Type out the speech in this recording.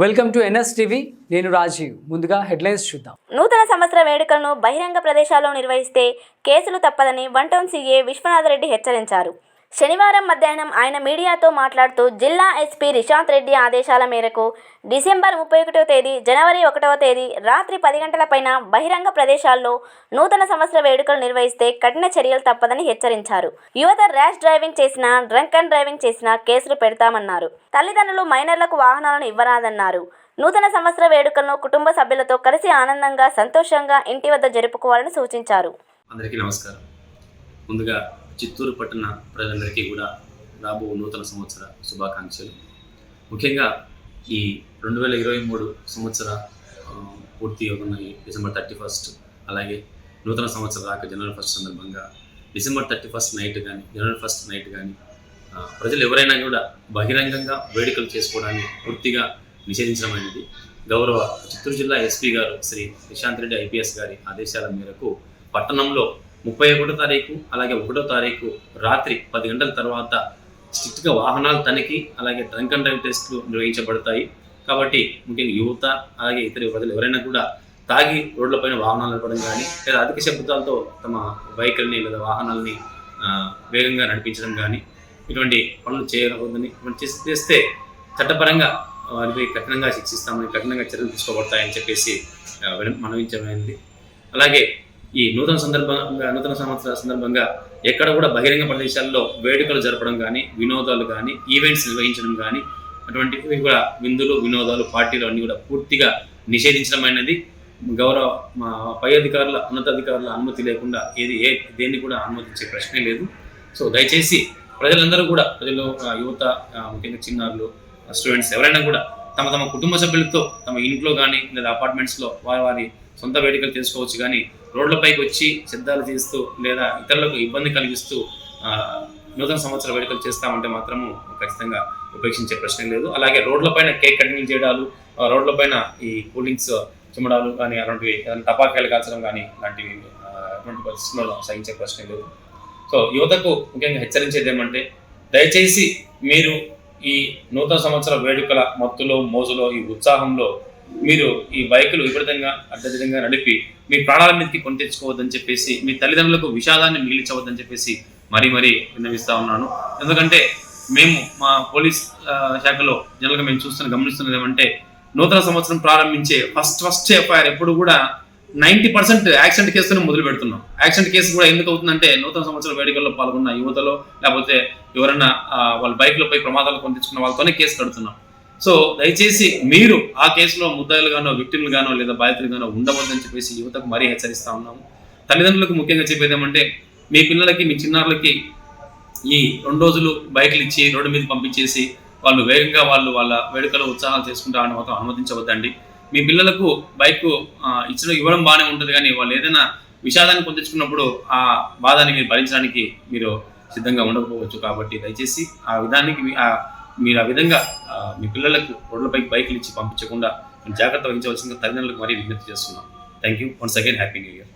Welcome to NS TV. నేను రాజీవ్. ముందుగా headlines చూద్దాం. నూతన సంవత్సర వేడుకలను బహిరంగ ప్రదేశాల్లో నిర్వహిస్తే కేసులు తప్పదని వన్ టౌన్ సీఏ విశ్వనాథరెడ్డి హెచ్చరించారు. శనివారం మధ్యాహ్నం ఆయన మీడియాతో మాట్లాడుతూ జిల్లా ఎస్పీ రిషాంత్ రెడ్డి ఆదేశాల మేరకు డిసెంబర్ ముప్పై ఒకటో తేదీ జనవరి ఒకటవ తేదీ రాత్రి పది గంటలపైన బహిరంగ ప్రదేశాల్లో నూతన సంవత్సర వేడుకలు నిర్వహిస్తే కఠిన చర్యలు తప్పదని హెచ్చరించారు. యువత ర్యాష్ డ్రైవింగ్ చేసినా డ్రంక్ అండ్ డ్రైవింగ్ చేసినా కేసులు పెడతామన్నారు. తల్లిదండ్రులు మైనర్లకు వాహనాలను ఇవ్వరాదన్నారు. నూతన సంవత్సర వేడుకలను కుటుంబ సభ్యులతో కలిసి ఆనందంగా సంతోషంగా ఇంటి వద్ద జరుపుకోవాలని సూచించారు. అందరికీ నమస్కారం. ముందుగా చిత్తూరు పట్టణ ప్రజలందరికీ కూడా రాబో నూతన సంవత్సర శుభాకాంక్షలు. ముఖ్యంగా ఈ రెండు వేల ఇరవై మూడు సంవత్సర పూర్తి అవుతున్న ఈ డిసెంబర్ థర్టీ ఫస్ట్ అలాగే నూతన సంవత్సర రాక జనవరి ఫస్ట్ సందర్భంగా డిసెంబర్ థర్టీ ఫస్ట్ నైట్ కానీ జనవరి ఫస్ట్ నైట్ కానీ ప్రజలు ఎవరైనా కూడా బహిరంగంగా వేడుకలు చేసుకోవడాన్ని పూర్తిగా నిషేధించడమైనది గౌరవ చిత్తూరు జిల్లా ఎస్పీ గారు శ్రీ నిశాంత్ రెడ్డి ఐపీఎస్ గారి ఆదేశాల మేరకు పట్టణంలో ముప్పై ఒకటో తారీఖు అలాగే ఒకటో తారీఖు రాత్రి పది గంటల తర్వాత స్ట్రిక్ట్గా వాహనాల తనిఖీ అలాగే డ్రంక్ అండ్ డ్రైవ్ టెస్టులు నిర్వహించబడతాయి. కాబట్టి ముఖ్యంగా యువత అలాగే ఇతర ప్రజలు ఎవరైనా కూడా తాగి రోడ్లపైన వాహనాలు నడపడం కానీ లేదా అధిక శబ్దాలతో తమ బైకుల్ని లేదా వాహనాలని వేగంగా నడిపించడం కానీ ఇటువంటి పనులు చేయకూడదని ఇటువంటి చేస్తే చట్టపరంగా వారిపై కఠినంగా శిక్షిస్తామని కఠినంగా చర్యలు తీసుకోబడతాయని చెప్పేసి మనవించమైంది అలాగే ఈ నూతన సందర్భంగా నూతన సంవత్సర సందర్భంగా ఎక్కడ కూడా బహిరంగ ప్రదేశాల్లో వేడుకలు జరపడం కానీ వినోదాలు కానీ ఈవెంట్స్ నిర్వహించడం కానీ అటువంటివి కూడా విందులు వినోదాలు పార్టీలు అన్నీ కూడా పూర్తిగా నిషేధించడం అనేది గౌరవ మా పై అధికారుల ఉన్నతాధికారుల అనుమతి లేకుండా ఏది ఏ దేన్ని కూడా అనుమతించే ప్రశ్నే లేదు. సో దయచేసి ప్రజలందరూ కూడా ప్రజలు యువత ముఖ్యంగా చిన్నారులు స్టూడెంట్స్ ఎవరైనా కూడా తమ తమ కుటుంబ సభ్యులతో తమ ఇంట్లో కానీ లేదా అపార్ట్మెంట్స్లో వారి వారి సొంత వేడుకలు చేసుకోవచ్చు కానీ రోడ్లపైకి వచ్చి శబ్దాలు చేస్తూ లేదా ఇతరులకు ఇబ్బంది కలిగిస్తూ నూతన సంవత్సర వేడుకలు చేస్తామంటే మాత్రము ఖచ్చితంగా ఉపేక్షించే ప్రశ్న లేదు. అలాగే రోడ్లపైన కేక్ కటింగ్ చేయడాలు రోడ్లపైన ఈ కూల్ డ్రింక్స్ చిమ్మడాలు కానీ అలాంటివి ఏదైనా టపాకాయలు కాల్చడం కానీ లాంటివి అటువంటి పరిస్థితుల్లో సహించే ప్రశ్న లేదు. సో యువతకు ముఖ్యంగా హెచ్చరించేది ఏమంటే దయచేసి మీరు ఈ నూతన సంవత్సర వేడుకల మత్తులో మోజులో ఈ ఉత్సాహంలో మీరు ఈ బైకులు విపరీతంగా అడ్డదిడ్డంగా నడిపి మీ ప్రాణాల మీదకి కొని తెచ్చుకోవద్దని చెప్పేసి మీ తల్లిదండ్రులకు విషాదాన్ని మిగిలించవద్దని చెప్పేసి మరీ మరీ విన్నవిస్తా ఉన్నాను. ఎందుకంటే మేము మా పోలీస్ శాఖలో జనరల్గా మేము చూస్తున్న గమనిస్తున్నది ఏమంటే నూతన సంవత్సరం ప్రారంభించే ఫస్ట్ ఫస్ట్ ఎఫ్ఐఆర్ ఎప్పుడు కూడా నైంటీ పర్సెంట్ యాక్సిడెంట్ కేసుతో మొదలు పెడుతున్నాం. యాక్సిడెంట్ కేసు కూడా ఎందుకు అవుతుందంటే నూతన సంవత్సర వేడుకల్లో పాల్గొన్న యువతలో లేకపోతే ఎవరైనా వాళ్ళ బైక్లపై ప్రమాదాలు పొందించుకున్న వాళ్ళతోనే కేసు కడుతున్నాం. సో దయచేసి మీరు ఆ కేసులో ముద్దాయిలుగానో విక్టిమ్లుగానో లేదా బాధితులుగానో ఉండవద్దని చెప్పేసి యువతకు మరీ హెచ్చరిస్తా ఉన్నాము. తల్లిదండ్రులకు ముఖ్యంగా చెప్పేది ఏమంటే మీ పిల్లలకి మీ చిన్నారులకి ఈ రెండు రోజులు బైకులు ఇచ్చి రోడ్డు మీద పంపించేసి వాళ్ళు వేగంగా వాళ్ళు వాళ్ళ వేడుకలో ఉత్సాహాలు చేసుకుంటారని మాత్రం అనుమతించవద్దండి. మీ పిల్లలకు బైక్ ఇచ్చడం ఇవ్వడం బాగానే ఉంటుంది కానీ వాళ్ళు ఏదైనా విషాదాన్ని పొందించుకున్నప్పుడు ఆ బాధని మీరు భరించడానికి మీరు సిద్ధంగా ఉండకపోవచ్చు కాబట్టి దయచేసి ఆ విధానికి మీరు ఆ విధంగా మీ పిల్లలకు రోడ్లపై బైకులు ఇచ్చి పంపించకుండా జాగ్రత్త వహించవలసిన తల్లిదండ్రులకు మరీ విజ్ఞప్తి చేస్తున్నాం. Thank you once again happy new year